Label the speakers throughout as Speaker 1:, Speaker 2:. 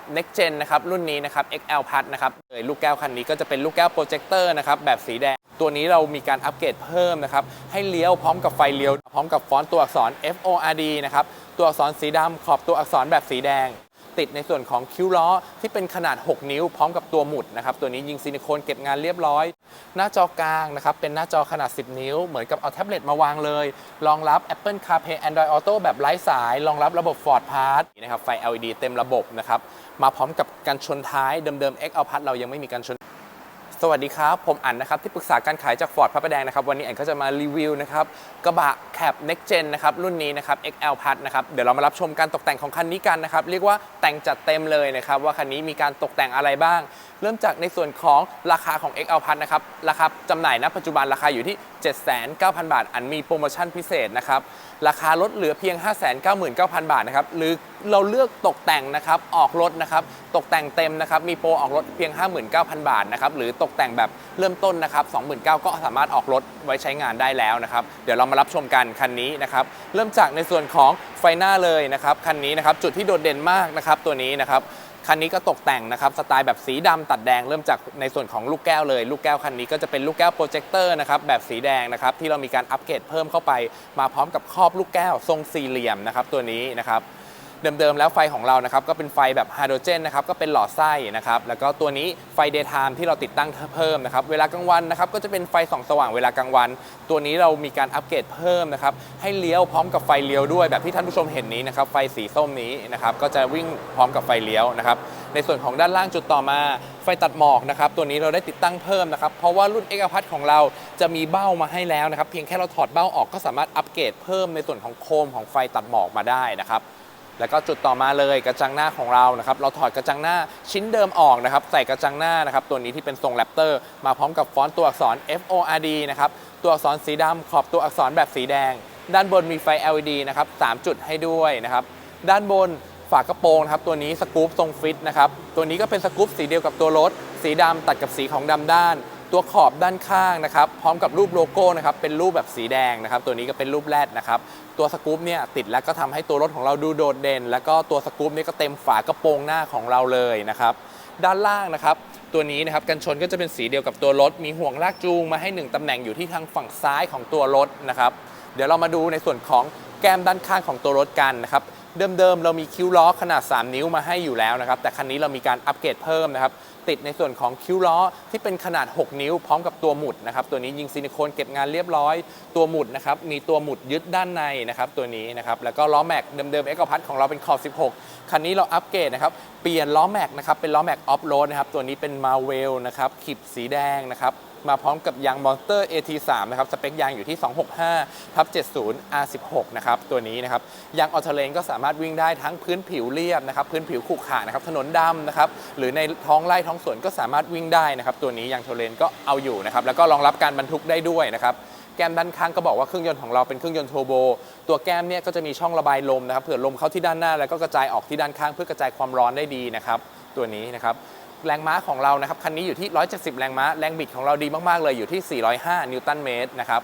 Speaker 1: บ Next Gen นะครับรุ่นนี้นะครับ XL Plus นะครับเลยลูกแก้วคันนี้ก็จะเป็นลูกแก้วโปรเจคเตอร์นะครับแบบสีแดง ตัวนี้เรามีการอัปเกรดเพิ่มนะครับให้เลี้ยวพร้อมกับไฟเลี้ยว พร้อมกับฟอนต์ตัวอักษร F O R D นะครับตัวอักษรสีดำขอบตัวอักษรแบบสีแดง ติดในส่วนของคิ้วล้อที่เป็นขนาด 6 นิ้ว พร้อมกับตัวหมุดนะครับตัวนี้ยิงซิลิโคนเก็บงานเรียบร้อย หน้าจอกลางนะครับเป็นหน้าจอขนาด 10 นิ้ว เหมือนกับเอาแท็บเล็ตมาวางเลย รองรับ Apple CarPlay Android Auto แบบไร้สาย รองรับระบบ Ford Pass นะครับไฟ LED เต็มระบบนะครับมาพร้อมกับกันชนท้ายเดิมๆ XL Plus เรายังไม่มีกันชนสวัสดีครับ ผมอั๋นนะครับที่ปรึกษาการขายจาก Ford พระประแดงนะครับ วันนี้อั๋นก็จะมารีวิวนะครับกระบะแคป Next Gen นะครับรุ่นนี้นะครับ XL Plus นะครับเดี๋ยวเรามารับชมการตกแต่งของคันนี้กันนะครับ เรียกว่าแต่งจัดเต็มเลยนะครับ ว่าคันนี้มีการตกแต่งอะไรบ้าง เริ่มจากในส่วนของราคาของ XL Plus นะครับราคาจำหน่ายณปัจจุบันราคาอยู่ที่ 79,000 บาท อันมีโปรโมชั่นพิเศษนะครับราคาลดเหลือเพียง 599,000 บาทนะครับหรือเราเลือกตกแต่งนะครับออกรถนะครับตกแต่งเต็มนะครับมีโปรออกรถเพียง 59,000 บาทนะครับหรือตกแต่งแบบเริ่มต้นนะครับ29,000ก็สามารถออกรถไว้ใช้งานได้แล้วนะครับเดี๋ยวเรามารับชมกันคันนี้นะครับเริ่มจากในส่วนของไฟหน้าเลยนะครับคันนี้นะครับจุดที่โดดเด่นมากนะครับตัวนี้นะครับ คันนี้ก็ตกแต่งนะครับสไตล์แบบสีดำตัดแดงเริ่มจากในส่วนของลูกแก้วเลย ลูกแก้วคันนี้ก็จะเป็นลูกแก้วโปรเจคเตอร์นะครับแบบสีแดงนะครับที่เรามีการอัปเกรดเพิ่มเข้าไป มาพร้อมกับครอบลูกแก้วทรงสี่เหลี่ยมนะครับตัวนี้นะครับ เดิมๆแล้วไฟของเรานะครับก็เป็นไฟแบบไฮโดรเจนนะครับก็เป็นหลอดไส้นะครับแล้วก็ตัวนี้ไฟเดย์ไทม์ที่เราติดตั้งเพิ่มนะครับเวลากลางวันนะครับก็จะเป็นไฟส่องสว่างเวลากลางวัน ตัวนี้เรามีการอัปเกรดเพิ่มนะครับให้เลี้ยวพร้อมกับไฟเลี้ยวด้วยแบบที่ท่านผู้ชมเห็นนี้นะครับไฟสีส้มนี้นะครับก็จะวิ่งพร้อมกับไฟเลี้ยวนะครับในส่วนของด้านล่างจุดต่อมาไฟตัดหมอกนะครับตัวนี้เราได้ติดตั้งเพิ่มนะครับเพราะว่ารุ่น x อ p a ของเราจะมีเบ้ามาให้แล้วนะครับเพียงแค่เราถอดเบ้าออกก็สามารถอัปเกรดเพิ่มในส่วนของโคมของไฟตัดหมอกมาได้นะครับ แล้วก็จุดต่อมาเลยกระจังหน้าของเรานะครับเราถอดกระจังหน้าชิ้นเดิมออกนะครับใส่กระจังหน้านะครับตัวนี้ที่เป็นทรงแรปเตอร์มาพร้อมกับฟอนต์ตัวอักษร F O R D นะครับตัวอักษรสีดำขอบตัวอักษรแบบสีแดง ด้านบนมีไฟ LED นะครับ3จุดให้ด้วยนะครับด้านบนฝากระโปรงนะครับตัวนี้สกู๊ปทรงฟิตนะครับตัวนี้ก็เป็นสกู๊ปสีเดียวกับตัวรถ สีดำตัดกับสีของดำด้าน ตัวขอบด้านข้างนะครับ พร้อมกับรูปโลโก้นะครับเป็นรูปแบบสีแดงนะครับ ตัวนี้ก็เป็นรูปแรดนะครับ ตัวสกู๊ปเนี่ยติดแล้วก็ทำให้ตัวรถของเราดูโดดเด่น แล้วก็ตัวสกู๊ปเนี่ยก็เต็มฝากระโปรงหน้าของเราเลยนะครับ ด้านล่างนะครับตัวนี้นะครับกันชนก็จะเป็นสีเดียวกับตัวรถ มีห่วงลากจูงมาให้หนึ่งตำแหน่งอยู่ที่ทางฝั่งซ้ายของตัวรถนะครับ เดี๋ยวเรามาดูในส่วนของแก้มด้านข้างของตัวรถกันนะครับ เดิมๆ เรามีคิ้วล้อขนาด 3 นิ้วมาให้อยู่แล้วนะครับ แต่คันนี้เรามีการอัปเกรดเพิ่มนะครับ ติดในส่วนของคิ้วล้อที่เป็นขนาด 6 นิ้วพร้อมกับตัวหมุดนะครับตัวนี้ยิงซิลิโคนเก็บงานเรียบร้อย ตัวหมุดนะครับมีตัวหมุดยึดด้านในนะครับตัวนี้นะครับแล้วก็ล้อแม็กเดิมๆเอ็กพัทของเราเป็นขอบ 16 คันนี้เราอัปเกรดนะครับเปลี่ยนล้อแม็กนะครับเป็นล้อแม็กออฟโรดนะครับตัวนี้เป็นมาเวลนะครับขีบสีแดงนะครับ มาพร้อมกับยาง Monster AT3 นะครับสเปคยางอยู่ที่ 265ทับ70 R16 นะครับตัวนี้นะครับยางออโตเลนก็สามารถวิ่งได้ทั้งพื้นผิวเรียบนะครับพื้นผิวขรุขระนะครับถนนดำนะครับหรือในท้องไร่ท้องสวนก็สามารถวิ่งได้นะครับตัวนี้ยางโทเลนก็เอาอยู่นะครับแล้วก็รองรับการบรรทุกได้ด้วยนะครับแก้มด้านข้างก็บอกว่าเครื่องยนต์ของเราเป็นเครื่องยนต์โทโบ ตัวแก้มเนี่ยก็จะมีช่องระบายลมนะครับเผื่อลมเข้าที่ด้านหน้าแล้วก็กระจายออกที่ด้านข้างเพื่อกระจายความร้อนได้ดีนะครับตัวนี้นะครับ แรงม้าของเรานะครับคันนี้อยู่ที่ 170 แรงม้า แรงบิดของเราดีมาก ๆ เลยอยู่ที่ 405 นิวตันเมตรนะครับ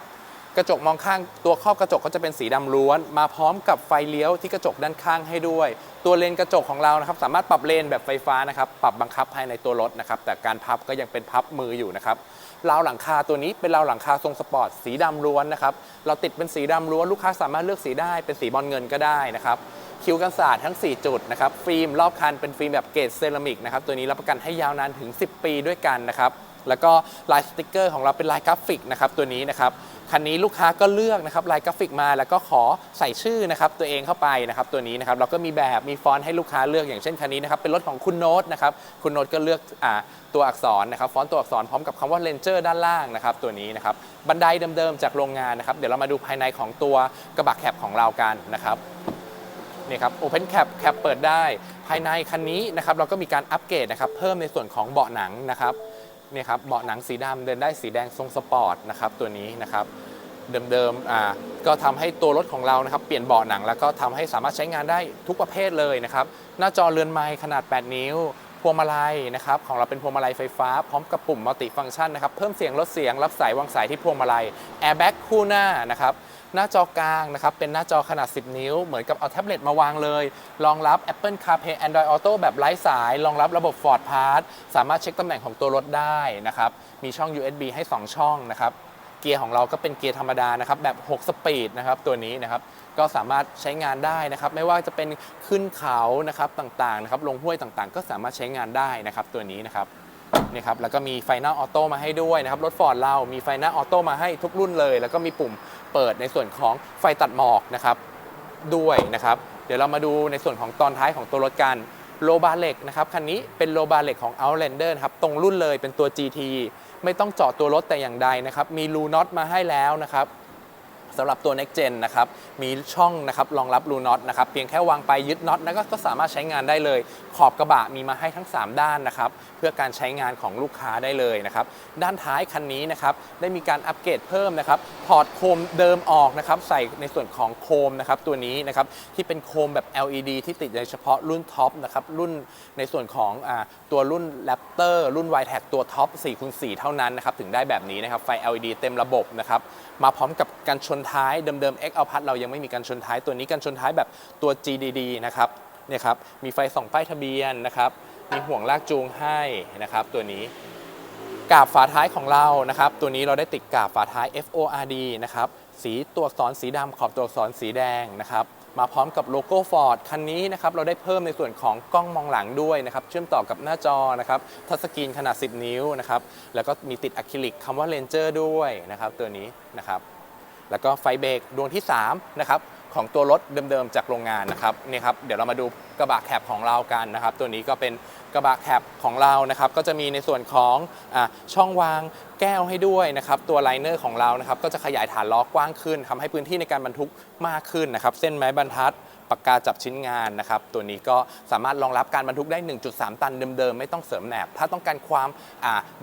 Speaker 1: กระจกมองข้างตัวครอบกระจกก็จะเป็นสีดำล้วน มาพร้อมกับไฟเลี้ยวที่กระจกด้านข้างให้ด้วย ตัวเลนกระจกของเรานะครับสามารถปรับเลนแบบไฟฟ้านะครับปรับบังคับภายในตัวรถนะครับแต่การพับก็ยังเป็นพับมืออยู่นะครับราวหลังคาตัวนี้เป็นราวหลังคาทรงสปอร์ตสีดำล้วนนะครับเราติดเป็นสีดำล้วนลูกค้าสามารถเลือกสีได้เป็นสีบอลเงินก็ได้นะครับ คิ้วกันศาสตร์ทั้ง 4 จุดนะครับฟิล์มรอบคันเป็นฟิล์มแบบเกรดเซรามิกนะครับตัวนี้รับประกันให้ยาวนานถึง 10 ปีด้วยกันนะครับแล้วก็ลายสติกเกอร์ของเราเป็นลายกราฟิกนะครับตัวนี้นะครับคันนี้ลูกค้าก็เลือกนะครับลายกราฟิกมาแล้วก็ขอใส่ชื่อนะครับตัวเองเข้าไปนะครับตัวนี้นะครับเราก็มีแบบมีฟอนต์ให้ลูกค้าเลือกอย่างเช่นคันนี้นะครับเป็นรถของคุณโน้ตนะครับคุณโน้ตก็เลือกอ่าตัวอักษรนะครับฟอนต์ตัวอักษรพร้อมกับคำว่าเลนเจอร์ด้านล่างนะครับตัวนี้นะครับบันไดเดิมๆจากโรงงานนะครับเดี๋ยวเรามาดูภายในของตัวกระบะแคปของเรากันนะครับ นี่ยครับ Open Cap แคปเปิดได้ ภายในคันนี้นะครับเราก็มีการอัปเกรดนะครับเพิ่มในส่วนของเบาะหนังนะครับเนี่ยครับเบาะหนังสีดำเดินได้สีแดงทรงสปอร์ตนะครับตัวนี้นะครับเดิมๆอ่าก็ทำให้ตัวรถของเรานะครับเปลี่ยนเบาะหนังแล้วก็ทำให้สามารถใช้งานได้ทุกประเภทเลยนะครับหน้าจอเรือนไม้ขนาด 8 นิ้ว พวงมาลัยนะครับของเราเป็นพวงมาลัยไฟฟ้า พร้อมกับปุ่มมัลติฟังก์ชันนะครับเพิ่มเสียงลดเสียงรับสายวางสายที่พวงมาลัยแอร์แบ็กคู่หน้านะครับหน้าจอกลางนะครับเป็นหน้าจอขนาด 10 นิ้ว เหมือนกับเอาแท็บเล็ตมาวางเลย รองรับ Apple CarPlay Android Auto แบบไร้สาย รองรับระบบ Ford Pass สามารถเช็คตำแหน่งของตัวรถได้นะครับมีช่อง USB ให้ 2 ช่องนะครับ เกียร์ของเราก็เป็นเกียร์ธรรมดานะครับแบบ 6 สปีดนะครับตัวนี้นะครับก็สามารถใช้งานได้นะครับไม่ว่าจะเป็นขึ้นเขานะครับต่างๆนะครับลงห้วยต่างๆ ก็สามารถใช้งานได้นะครับตัวนี้นะครับนี่ครับแล้วก็มีไฟหน้าออโต้มาให้ด้วยนะครับรถฟอร์ดเรามีไฟหน้าออโต้มาให้ทุกรุ่นเลย แล้วก็มีปุ่มเปิดในส่วนของไฟตัดหมอกนะครับด้วยนะครับ เดี๋ยวเรามาดูในส่วนของตอนท้ายของตัวรถกันโลบาเล็กนะครับคันนี้เป็นโลบาเล็กของ Outlander ครับตรงรุ่นเลยเป็นตัว GT ไม่ต้องเจาะตัวรถแต่อย่างใดนะครับ มีรูน็อตมาให้แล้วนะครับ สำหรับตัว Next Gen นะครับ มีช่องนะครับรองรับรูน็อตนะครับ เพียงแค่วางไปยึดน็อตแล้วก็สามารถใช้งานได้เลย ขอบกระบะมีมาให้ทั้ง 3 ด้านนะครับ เพื่อการใช้งานของลูกค้าได้เลยนะครับ ด้านท้ายคันนี้นะครับ ได้มีการอัปเกรดเพิ่มนะครับ ถอดโคมเดิมออกนะครับ ใส่ในส่วนของโคมนะครับตัวนี้นะครับ ที่เป็นโคมแบบ LED ที่ติดในเฉพาะรุ่นท็อปนะครับ รุ่นในส่วนของอตัวรุ่น Raptor รุ่น y t e c ตัวท็อป4คูณ4เท่านั้นนะครับ ถึงได้แบบนี้นะครับ ไฟ LED เต็มระบบนะครับ มาพร้อมกับกันชนนท้ายเดิมๆ X a l p a s เรายังไม่มีกันชนท้ายตัวนี้กันชนท้ายแบบตัว GDD นะครับเนี่ยครับมีไฟส่องป้ายทะเบียนนะครับมีห่วงลากจูงให้นะครับตัวนี้กาบฝาท้ายของเรานะครับตัวนี้เราได้ติดกาบฝาท้าย FORD นะครับสีตัวอักษรสีดำขอบตัวอักษรสีแดงนะครับมาพร้อมกับโลโก้ Ford คันนี้นะครับเราได้เพิ่มในส่วนของกล้องมองหลังด้วยนะครับเชื่อมต่อกับหน้าจอนะครับทัชสกรีนขนาด 10 นิ้วนะครับแล้วก็มีติดอะคริลิกคำว่า Ranger ด้วยนะครับตัวนี้นะครับ แล้วก็ไฟเบรกดวงที่3นะครับของตัวรถเดิมๆจากโรงงานนะครับนี่ครับเดี๋ยวเรามาดูกระบะแคปของเรากันนะครับ ตัวนี้ก็เป็นกระบะแคปของเรานะครับ ก็จะมีในส่วนของอช่องวางแก้วให้ด้วยนะครับ ตัวไลเนอร์ของเรานะครับ ก็จะขยายฐานล้อกว้างขึ้นทำให้พื้นที่ในการบรรทุกมากขึ้นนะครับ เส้นไม้บรรทัดปากกาจับชิ้นงานนะครับ ตัวนี้ก็สามารถรองรับการบรรทุกได้ 1.3 ตันเดิมๆ ไม่ต้องเสริมแหนบ ถ้าต้องการความ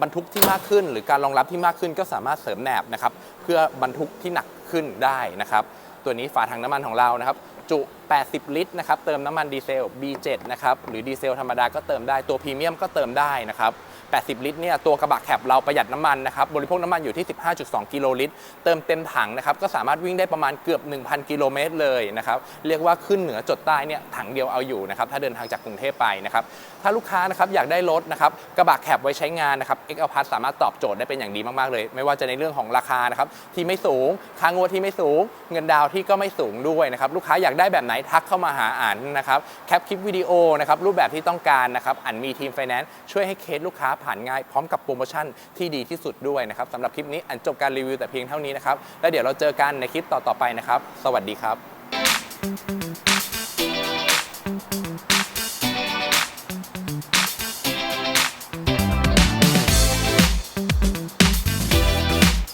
Speaker 1: บรรทุกที่มากขึ้น หรือการรองรับที่มากขึ้นก็สามารถเสริมแหนบนะครับ เพื่อบรรทุกที่หนัก ขึ้นได้นะครับ ตัวนี้ฝาถังน้ำมันของเรานะครับจุ 80 ลิตรนะครับ เติมน้ำมันดีเซล B7 นะครับ หรือดีเซลธรรมดาก็เติมได้ ตัวพรีเมียมก็เติมได้นะครับ 80 ลิตรเนี่ยตัวกระบะแคปเราประหยัดน้ำมันนะครับบริโภคน้ำมันอยู่ที่ 15.2 กิโลลิตร เติมเต็มถังนะครับก็สามารถวิ่งได้ประมาณเกือบ 1,000 กิโลเมตรเลยนะครับเรียกว่าขึ้นเหนือจดใต้เนี่ยถังเดียวเอาอยู่นะครับถ้าเดินทางจากกรุงเทพไปนะครับถ้าลูกค้านะครับอยากได้รถนะครับกระบะแคปไว้ใช้งานนะครับ x l p a s สามารถตอบโจทย์ได้เป็นอย่างดีมากๆเลย ไม่ว่าจะในเรื่องของราคานะครับที่ไม่สูงค่างวดที่ไม่สูง เงินดาวที่ก็ไม่สูงด้วยนะครับลูกค้าอยากได้แบบไหนทักเข้ามาหาอันนะครับแคปคลิปวิดีโอนะครับรูปแบบที่ต้องการนะครับอันมีทีมไฟแนนซ์ช่วยให้เคสลูกค้าผ่านง่ายพร้อมกับโปรโมชั่นที่ดีที่สุดด้วยนะครับสำหรับคลิปนี้อันจบการรีวิวแต่เพียงเท่านี้นะครับแล้วเดี๋ยวเราเจอกันในคลิปต่อๆไปนะครับ สวัสดีครับ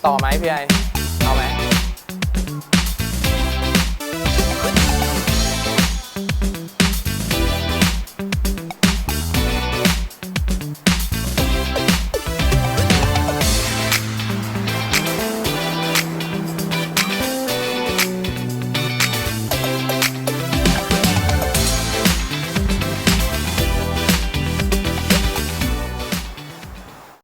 Speaker 1: ต่อไหมพี่ไอ